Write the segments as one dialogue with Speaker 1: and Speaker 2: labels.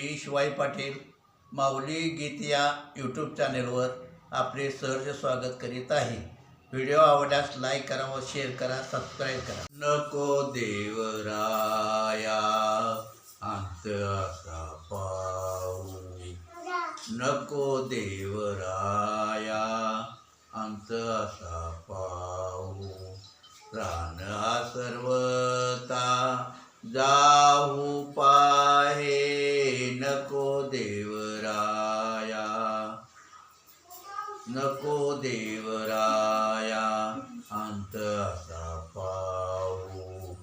Speaker 1: मी शिवाई पाटील माऊली गीत या यूट्यूब चॅनेलवर आपले सहर्ष स्वागत करीत आहे. व्हिडिओ आवडल्यास लाईक करा व शेअर करा सबस्क्राईब करा. नको देवराया अंत असा पाऊ नको देवराया अंत असा पाऊ प्राण हा सर्वता जा नको देवराया अंत असा पाऊ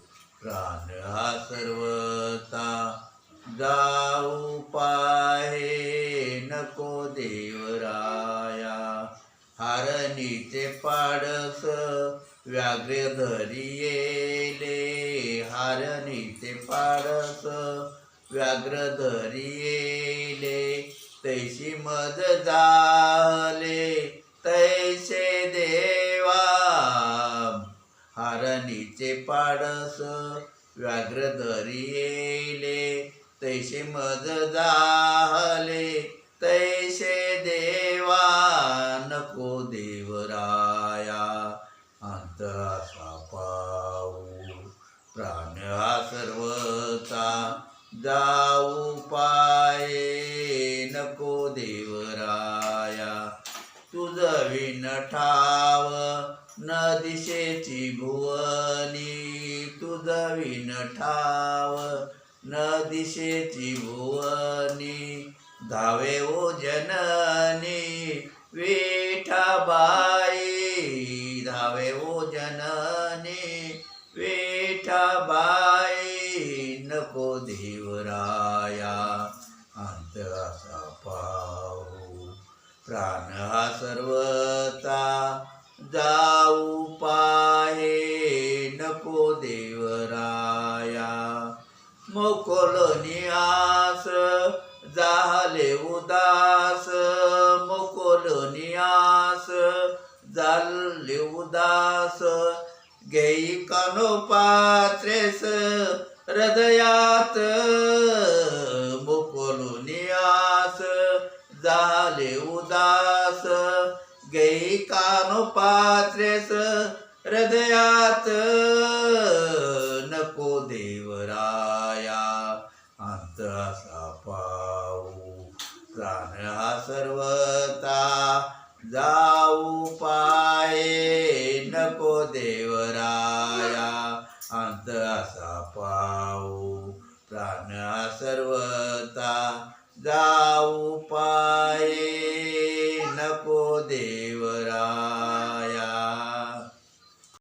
Speaker 1: प्राण हा सर्वता जाऊ पाहे. नको देवराया हारणीचे पाडस व्याघ्र धरी येले. हारणीचे पाडस व्याघ्र धरी येले. तैशी मज झाले तैसे देवा. हारणीचे पाडस व्याघ्र धरी तैसे मज झाले तैसे देवा. नको देवराया अंत असा पाहू. प्राण हा सर्वता जाऊ पाये. तुझ विण ठाव न दिशेची भुवनी. तुझ विण ठाव न दिशेची भुवनी. धावे ओ जननी विठाबाई. धावे ओ जननी विठाबाई. नको देवराया. अंत असा प्राण हा सर्वता जाऊ पाहे नको देवराया. मोकोल नियास झाले उदास. मोकोल नियास झाले उदास. घेई कानो पात्रेस हृदयात दास गई कानो पात्रेस हृदयात नको देवराया अंत असा प्राण हा सर्वता जाऊ पाये नको देवराया अंत असा पो देवरा।